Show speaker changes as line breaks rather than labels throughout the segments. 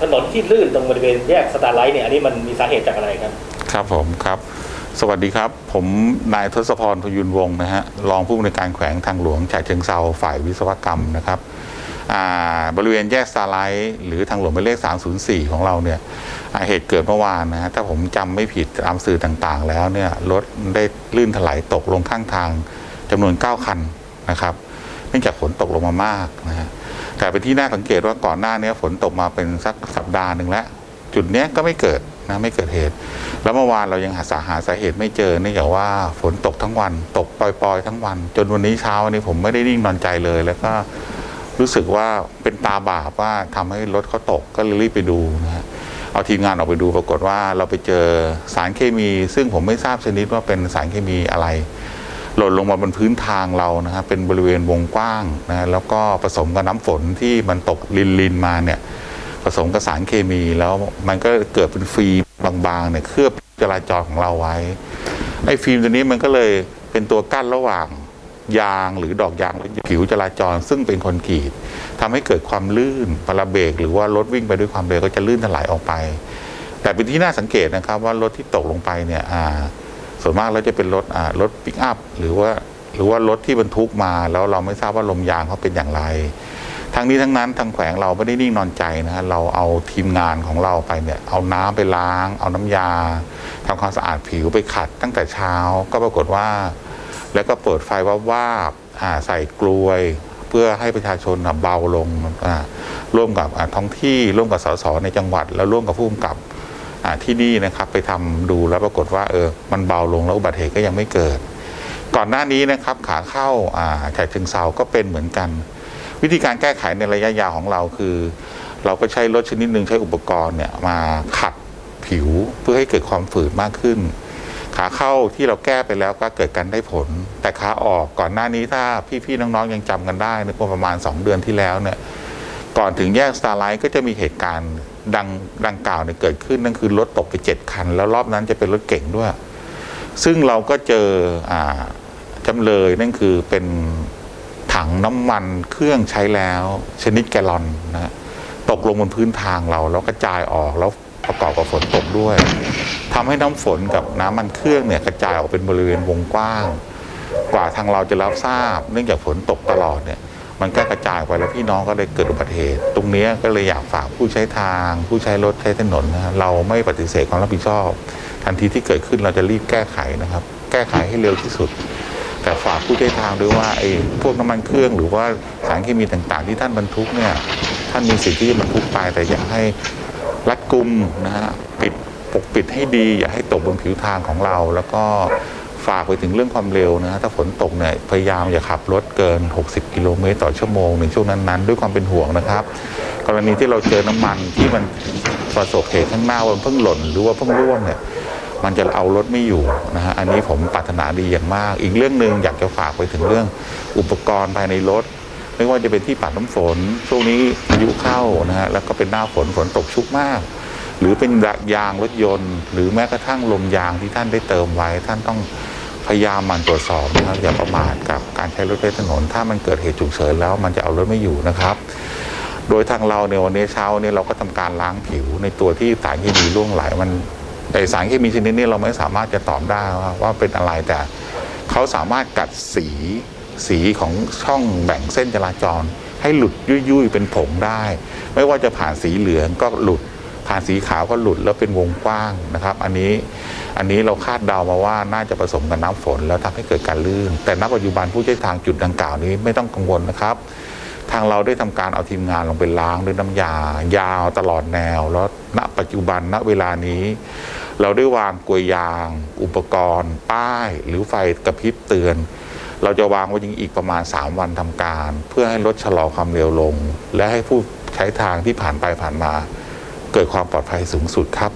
ถนนที่ลื่นตรงบริเวณแยกสตาร์ไลท์เนี่ยอันนี้มันมีสาเหตุจากอะไรครับ
ครับผมครับ สวัสดีครับ ผมนายทศพรพยุนวงศ์นะฮะรองผู้อำนวยการแขวงทางหลวงฉะเชิงเซาฝ่ายวิศวกรรมนะครับอ่าบริเวณแยกสตาร์ไลท์หรือทางหลวงหมายเลข 304 ของเราเนี่ยอ่าเหตุเกิดเมื่อวานนะฮะถ้าผมจำไม่ผิดตามสื่อต่างๆ แล้วเนี่ยรถได้ลื่นถลายตกลงข้างทางจำนวน 9 คันนะครับ เนื่องจากฝนตกลงมามากนะฮะ แต่เป็นที่น่าสังเกตว่าก่อนหน้านี้ฝนตกมาเป็นสักสัปดาห์หนึ่งแล้ว จุดเนี้ยก็ไม่เกิดนะไม่เกิดเหตุ แล้วเมื่อวานเรายังหาสาหาสาเหตุไม่เจอเนื่องจากว่าฝนตกทั้งวัน ตกปล่อยๆ ทั้งวัน จนวันนี้เช้าวันนี้ผมไม่ได้นิ่งนอนใจเลย แล้วก็รู้สึกว่าเป็นตาบาปว่าทำให้รถเขาตกก็เลยรีบไปดูนะฮะเอาทีมงานออกไปดูปรากฏว่าเราไปเจอสารเคมี ซึ่งผมไม่ทราบชนิดว่าเป็นสารเคมีอะไร หล่นลงมาบนพื้นทางเรานะฮะเป็นบริเวณวงกว้างนะแล้วก็ผสมกับน้ำฝนที่มันตกลินลินมาเนี่ยผสมกับสารเคมีแล้วมันก็เกิดเป็นฟิล์มบางๆเนี่ยเคลือบจราจรของเราไว้ไอ้ฟิล์มตัวนี้มันก็เลยเป็นตัวกั้นระหว่างยางหรือดอกยางหรือผิวจราจร ซึ่งเป็นคอนกรีตทำให้เกิดความลื่นพาราเบรกหรือว่ารถวิ่งไปด้วยความเร็วก็จะลื่นถลายออกไป แต่เป็นที่น่าสังเกตนะครับว่ารถที่ตกลงไปเนี่ยอ่า ส่วนมากแล้วจะเป็นรถรถปิกอัพหรือว่าหรือว่ารถที่บรรทุกมาแล้วเราไม่ทราบว่าลมยางเขาเป็นอย่างไร ทั้งนี้ทั้งนั้นทางแขวงเราไม่ได้นิ่งนอนใจนะเราเอาทีมงานของเราไปเนี่ยเอาน้ำไปล้าง เอาน้ำยาทำความสะอาดผิวไปขัดตั้งแต่เช้าก็ปรากฏว่า แล้วก็เปิดไฟว่าว่าบๆใส่กลวย เพื่อให้ประชาชนเบาลงร่วมกับท้องที่ร่วมกับสสในจังหวัด แล้วร่วมกับผู้กำกับ ที่นี่นะครับไปทำดูแล้วปรากฏว่าเออมันเบาลงแล้วอุบัติเหตุก็ยังไม่เกิด ก่อนหน้านี้นะครับขาเข้าอ่าฉะเชิงเซาก็เป็นเหมือนกัน วิธีการแก้ไขในระยะยาวของเราคือ เราก็ใช้รถชนิดหนึ่งใช้อุปกรณ์เนี่ยมาขัดผิวเพื่อให้เกิดความฝืดมากขึ้น ขาเข้าที่เราแก้ไปแล้วก็เกิดการได้ผล แต่ขาออกก่อนหน้านี้ถ้าพี่ๆน้องๆยังจำกันได้ในประมาณ 2 เดือนที่แล้วเนี่ย ก่อนถึงแยกสตาร์ไลท์ก็จะมีเหตุการณ์ดังดังกล่าวเนี่ยเกิดขึ้นนั่นคือรถตกไป7คัน แล้วรอบนั้นจะเป็นรถเก่งด้วย ซึ่งเราก็เจออ่าจำเลยนั่นคือเป็นถังน้ำมันเครื่องใช้แล้วชนิดแกลลอนนะฮะตกลงบนพื้นทางเราแล้วกระจายออกแล้วประกอบกับฝนตกด้วยทำให้น้ำฝนกับน้ำมันเครื่องเนี่ยกระจายออกเป็นบริเวณวงกว้าง กว่าทางเราจะรับทราบ เนื่องจากฝนตกตลอดเนี่ย มันก็กระจายไปแล้วพี่น้องก็เลยเกิดอุบัติเหตุ ตรงนี้ก็เลยอยากฝากผู้ใช้ทาง ผู้ใช้รถใช้ถนนนะฮะเราไม่ปฏิเสธความรับผิดชอบ ทันทีที่เกิดขึ้นเราจะรีบแก้ไขนะครับ แก้ไขให้เร็วที่สุด แต่ฝากผู้ใช้ทางด้วยว่าไอ้พวกน้ำมันเครื่องหรือว่าสารเคมีต่างๆ ที่ท่านบรรทุกเนี่ยท่านมีสิทธิ์ที่จะบรรทุกไปแต่อยากให้รัดกุมนะฮะปิดปกปิดให้ดี อย่าให้ตกบนผิวทางของเราแล้วก็ ฝากไปถึงเรื่องความเร็วนะฮะถ้าฝนตกเนี่ยพยายามอย่าขับรถเกิน 60 กิโลเมตรต่อชั่วโมงในช่วงนั้นๆ ด้วยความเป็นห่วงนะครับ กรณีที่เราเจอน้ำมันที่มันประสบเหตุข้างหน้าว่ามันเพิ่งหล่นหรือว่าเพิ่งร่วงเนี่ยมันจะเอารถไม่อยู่นะฮะอันนี้ผมปรารถนาดีอย่างมาก อีกเรื่องหนึ่งอยากจะฝากไปถึงเรื่องอุปกรณ์ภายในรถ ไม่ว่าจะเป็นที่ปัดน้ำฝน ช่วงนี้พายุเข้านะฮะแล้วก็เป็นหน้าฝนฝนตกชุกมาก หรือเป็นยางรถยนต์ หรือแม้กระทั่งลมยางที่ท่านได้เติมไว้ท่านต้อง พยายามมันตรวจสอบนะครับอย่าประมาทกับการใช้รถใช้ถนน ถ้ามันเกิดเหตุฉุกเฉินแล้วมันจะเอารถไม่อยู่นะครับ โดยทางเราเนี่ยวันนี้เช้าเนี่ยเราก็ทำการล้างผิวในตัวที่สารเคมีร่วงไหลมันแต่สารเคมีชนิดนี้เราไม่สามารถจะตอบได้ว่าว่าเป็นอะไรแต่เขาสามารถกัดสีสีของช่องแบ่งเส้นจราจร ให้หลุดยุ่ยๆเป็นผงได้ ไม่ว่าจะผ่านสีเหลืองก็หลุด ผ่านสีขาวก็หลุดแล้วเป็นวงกว้างนะครับ อันนี้อันนี้เราคาดเดามาว่าน่าจะผสมกับน้ำฝน แล้วทำให้เกิดการลื่น แต่ณปัจจุบันผู้ใช้ทางจุดดังกล่าวนี้ไม่ต้องกังวลนะครับ ทางเราได้ทำการเอาทีมงานลงไปล้างด้วยน้ำยา ยาวตลอดแนว แล้วณปัจจุบันณเวลานี้ เราได้วางกลวยยาง อุปกรณ์ ป้าย หรือไฟกระพริบเตือนเราจะวางไว้ยิงอีกประมาณ 3 วันทำการ เพื่อให้ลดชะลอความเร็วลง และให้ผู้ใช้ทางที่ผ่านไปผ่านมา เกิดความปลอดภัยสูงสุดครับ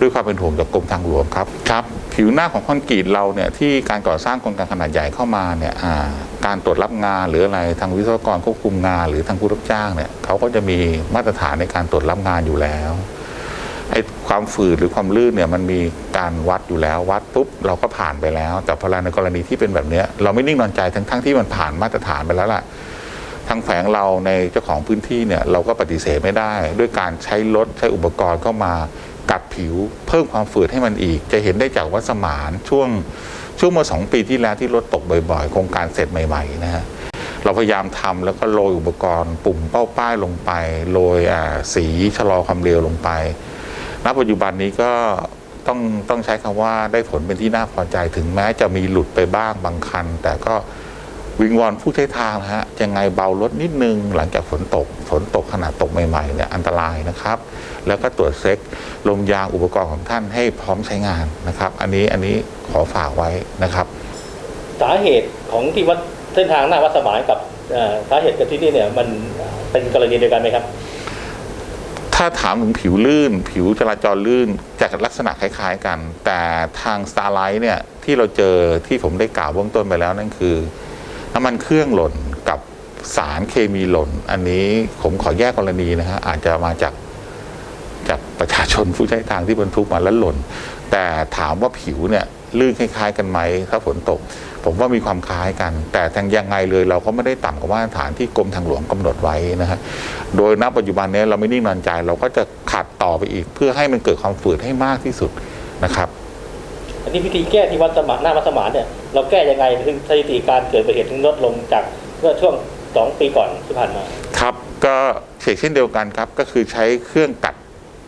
ด้วยความเป็นห่วงจากกรมทางหลวงครับครับผิวหน้าของคอนกรีตเราเนี่ยที่การก่อสร้างโครงการขนาดใหญ่เข้ามาเนี่ยอ่าการตรวจรับงานหรืออะไรทางวิศวกรควบคุมงาน หรือทางผู้รับจ้างเนี่ยเขาก็จะมีมาตรฐานในการตรวจรับงานอยู่แล้วไอ้ความฝืดหรือความลื่นเนี่ยมันมีการวัดอยู่แล้ววัดปุ๊บเราก็ผ่านไปแล้ว แต่พอในกรณีที่เป็นแบบเนี้ยเราไม่นิ่งนอนใจทั้งทั้งๆที่มันผ่านมาตรฐานไปแล้วล่ะ ทางแฝงเราในเจ้าของพื้นที่เนี่ยเราก็ปฏิเสธไม่ได้ ด้วยการใช้รถใช้อุปกรณ์เข้ามากัดผิว เพิ่มความฝืดให้มันอีก จะเห็นได้จากวัดสมานช่วงช่วงมาสองปีที่แล้วที่รถตกบ่อยๆ โครงการเสร็จใหม่ ๆ นะฮะเราพยายามทำแล้วก็โรยอุปกรณ์ ปุ่มเป้าป้ายลงไปโรยอ่าสีชะลอความเร็วลงไปณปัจจุบันนี้ก็ต้องต้องใช้คำว่าได้ผลเป็นที่น่าพอใจถึงแม้จะมีหลุดไปบ้างบางคัน แต่ก็ วิงวอนผู้ใช้ทางนะฮะยังไงเบารถนิดนึงหลังจากฝนตก ฝนตกขนาดตกใหม่ๆเนี่ยอันตรายนะครับ แล้วก็ตรวจเช็คลมยางอุปกรณ์ของท่านให้พร้อมใช้งานนะครับ อันนี้อันนี้ขอฝากไว้นะครับ
สาเหตุของที่วัดเส้นทางหน้าวัดสมานกับเอ่อสาเหตุกับที่นี่เนี่ยมันเป็นกรณีเดียวกันไหมครับ
ถ้าถามถึงผิวลื่น ผิวจราจรลื่นจะลักษณะคล้าย ๆ กัน แต่ทาง Starlight เนี่ยที่เราเจอที่ผมได้กล่าวเบื้องต้นไปแล้วนั่นคือ น้ำมันเครื่องหล่นกับสารเคมีหล่น อันนี้ผมขอแยกกรณีนะฮะอาจจะมาจากจากประชาชนผู้ใช้ทางที่บรรทุกมาแล้วหล่น แต่ถามว่าผิวเนี่ยลื่นคล้าย ๆ กันไหมถ้าฝนตก ผมว่ามีความคล้ายกัน แต่ทางยังไงเลยเราก็ไม่ได้ต่ำกว่ามาตรฐานที่กรมทางหลวงกำหนดไว้นะฮะโดยณปัจจุบันนี้เราไม่นิ่งนอนใจ เราก็จะขัดต่อไปอีก เพื่อให้มันเกิดความฝืดให้มากที่สุดนะครับ
อันนี้วิธีแก้ที่วัดสมานหน้าวัดสมานเนี่ย เราแก้ยังไงถึงสถิติการเกิดอุบัติเหตุถึงลดลงจากเมื่อช่วงสองปีก่อนที่ผ่านมา
ครับก็เชกเช่นเดียวกันครับ ก็คือใช้เครื่องกัด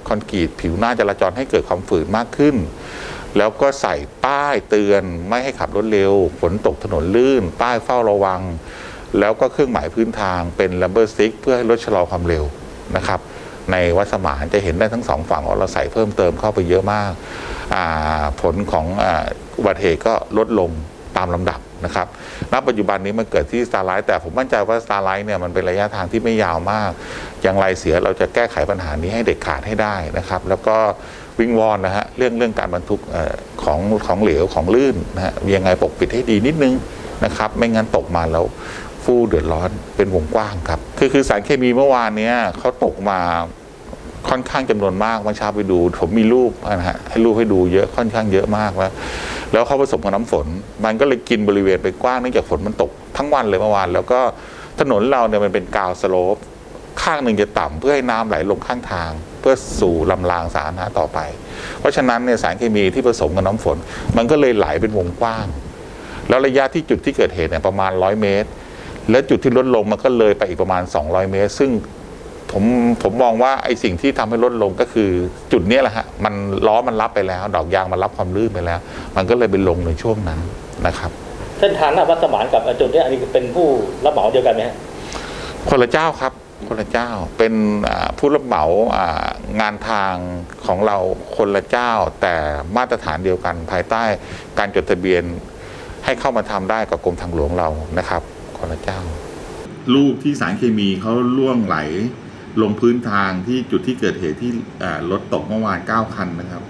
คอนกรีตผิวหน้าจราจรให้เกิดความฝืดมากขึ้น แล้วก็ใส่ป้ายเตือนไม่ให้ขับรถเร็วฝนตกถนนลื่น ป้ายเฝ้าระวัง แล้วก็เครื่องหมายพื้นทางเป็น l ัมเบอร์สติ๊กเพื่อให้ลดชะลอความเร็วนะครับ ในวัดสมานจะเห็นได้ทั้งสองฝั่งว่าเราใส่เพิ่มเติมเข้าไปเยอะมากผลของอุบัติเหตุก็ลดลง ตามลำดับนะครับณปัจจุบันนี้มันเกิดที่สตาร์ไลท์แต่ผมมั่นใจว่าสตาร์ไลท์เนี่ยมันเป็นระยะทางที่ไม่ยาวมาก อย่างไรเสียเราจะแก้ไขปัญหานี้ให้เด็ดขาดให้ได้นะครับ แล้วก็วิงวอนนะฮะเรื่องเรื่องการบรรทุกของของเหลวของลื่นนะฮะยังไงปกปิดให้ดีนิดนึงนะครับ ไม่งั้นตกมาแล้วฟู่เดือดร้อนเป็นวงกว้างครับ คือคือสารเคมีเมื่อวานเนี้ยเขาตกมา ค่อนข้างจำนวนมากเมื่อเช้าไปดู ผมมีรูปนะฮะให้รูปให้ดูเยอะค่อนข้างเยอะมากแล้ว แล้วเขาผสมกับน้ำฝน มันก็เลยกินบริเวณไปกว้างเนื่องจากฝนมันตกทั้งวันเลยเมื่อวาน แล้วก็ถนนเราเนี่ยมันเป็นกาวสโลปข้างหนึ่งจะต่ำเพื่อให้น้ำไหลลงข้างทาง เพื่อสู่ลำรางสาธารณะต่อไป เพราะฉะนั้นเนี่ยสารเคมีที่ผสมกับน้ำฝน มันก็เลยไหลเป็นวงกว้าง แล้วระยะที่จุดที่เกิดเหตุเนี่ยประมาณ 100 เมตร และจุดที่ลดลงมันก็เลยไปอีกประมาณ 200 เมตร ซึ่ง ผมผมมองว่าไอ้สิ่งที่ทำให้ลดลงก็คือจุดเนี้ยแหละฮะมันล้อมันรับไปแล้ว ดอกยางมันรับความลื่นไปแล้ว มันก็เลยไปลงในช่วงนั้นนะครับ
เส้นทางหน้าวัดสมานกับจุดเนี้ยอันนี้เป็นผู้รับเหมาเดียวกันไหมฮะ
คนละเจ้าครับคนละเจ้าเป็นอ่าผู้รับเหมาอ่างานทางของเราคนละเจ้า แต่มาตรฐานเดียวกันภายใต้การจดทะเบียนให้เข้ามาทำได้กับกรมทางหลวงเรานะครับคนละเจ้าลูกที่สารเคมีเขาล่วงไหล ลงพื้นทางที่จุดที่เกิดเหตุที่รถตกเมื่อวาน 9 คันนะครับ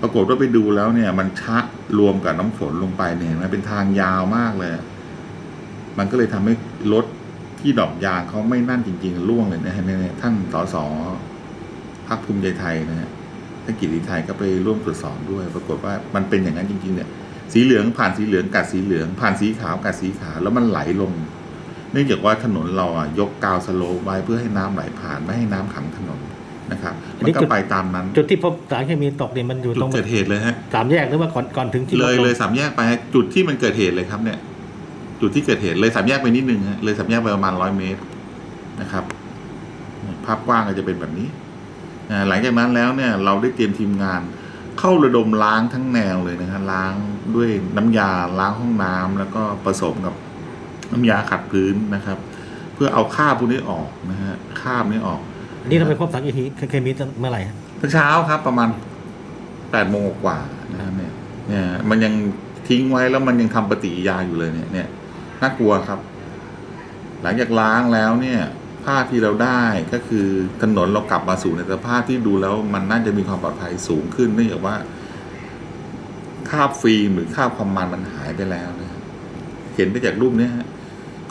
ปรากฏว่าไปดูแล้วเนี่ย มันชะรวมกับน้ำฝนลงไปเนี่ยนไหมันเป็นทางยาวมากเลย มันก็เลยทำให้รถที่ดอกยางเขาไม่นั่นจริง ๆ ร่วงเลยนะฮะเนี่ยท่านสสพักภูมิใจไทยนะฮะท่านกิติไทยก็ไปร่วมตรวจสอบด้วย ปรากฏว่ามันเป็นอย่างนั้นจริง ๆ เนี่ย สีเหลืองผ่านสีเหลืองกัดสีเหลือง ผ่านสีขาวกัดสีขาวแล้วมันไหลลง เนื่องจากว่าถนนเราอะยกกาวสโลปไว้เพื่อให้น้ำไหลผ่านไม่ให้น้ำขังถนนนะครับ
อัน
มั
นี้
นก็
จุด
ไปตามนั้น
จุดที่พบสารเคมีตกเนี่ยมันอยู่
จุ
ต
ด
รง
เกิดเหตุเลยฮะ
สามแยกหรือว่าก่อนก่อนถึงที่
เลย
รถ
เลยสามแยกไปฮะจุดที่มันเกิดเหตุเลยครับเนี่ย จุดที่เกิดเหตุเลยสามแยกไปนิดนึงฮะเลยสามแยกไปประมาณร้อยเมตรนะครับ ภาพกว้างก็จะเป็นแบบนี้อ่าหลังจากนั้นแล้วเนี่ย เราได้เตรียมทีมงาน เข้าระดมล้างทั้งแนวเลยนะฮะล้างด้วยน้ำยาล้างห้องน้ำแล้วก็ผสมกับ น้ำยาขัดพื้นนะครับ เพื่อเอาคราบพวกนี้ออกนะฮะคราบนี้ออก
อันนี้เราไปพบสารเคมีเมื่อไหร่ฮะ
เช้าครับ ประมาณแปดโมงกว่านะครับเนี่ยเนี่ยมันยังทิ้งไว้แล้วมันยังทำปฏิกิริยาอยู่เลยเนี่ยเนี่ยน่ากลัวครับ หลังจากล้างแล้วเนี่ยภาพที่เราได้ก็คือถนนเรากลับมาสู่ในสภาพที่ดูแล้วมันน่าจะมีความปลอดภัยสูงขึ้นเนื่องจากว่าคราบฟิล์มหรือคราบความมันมันหายไปแล้วนะครับเห็นได้จากรูปเนี้ยฮะ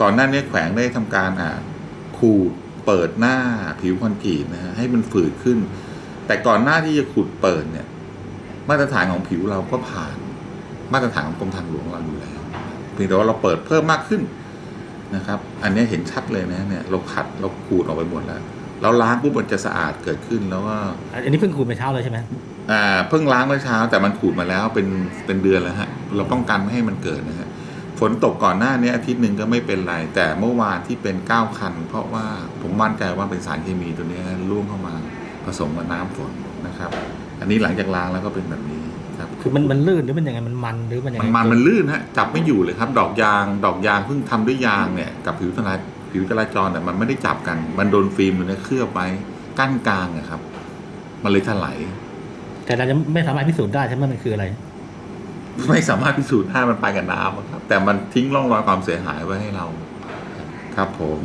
ก่อนหน้านี้แขวงได้ทำการอ่าขูดเปิดหน้าผิวคอนกรีตนะฮะให้มันฝืดขึ้น แต่ก่อนหน้าที่จะขูดเปิดเนี่ย มาตรฐานของผิวเราก็ผ่านมาตรฐานของกรมทางหลวงเราอยู่แล้วเพียงแต่ว่าเราเปิดเพิ่มมากขึ้นนะครับ อันนี้เห็นชัดเลยนะเนี่ยเราขัดเราขูดออกไปหมดแล้วเราล้างปุ๊บมันจะสะอาดเกิดขึ้นแล้วก็
อันนี้เพิ่งขูดไปเช้าเลยใช่ไหม
อ่าเพิ่งล้างเมื่อเช้าแต่มันขูดมาแล้วเป็นเป็นเดือนแล้วฮะเราป้องกันไม่ให้มันเกิดนะฮะฝ นตกก่อนหน้านี้อาทิตย์หนึ่งก็ไม่เป็นไร แต่เมื่อวานที่เป็นเก้าคัน เพราะว่าผมมั่นใจว่าเป็นสารเคมีตัวเนี้ยล่วงเข้ามาผสมกับน้ำฝนนะครับ อันนี้หลังจากล้างแล้วก็เป็นแบบนี้ครับ
คือมันมันลื่นหรือมันยังไงมันมันหรือมันยัง
มั
ไง
นมันมันลื่นฮะจับไม่อยู่เลยครับ ดอกยางดอกยางเพิ่งทำด้วยยางเนี่ยกับผิวทลายผิวจราจรเนี่ยมันไม่ได้จับกัน มันโดนฟิล์มตัวเนี้ยเคลือบไว้กั้นกลางอะครับ มันเลยถลาย
แต่เราจะไม่สามารถพิสูจน์ได้ใช่ไหมมันคืออะไร
ไม่สามารถพิสูจน์ได้มันไปกับน้ำครับ แต่มันทิ้งร่องรอยความเสียหายไว้ให้เรา ครับผม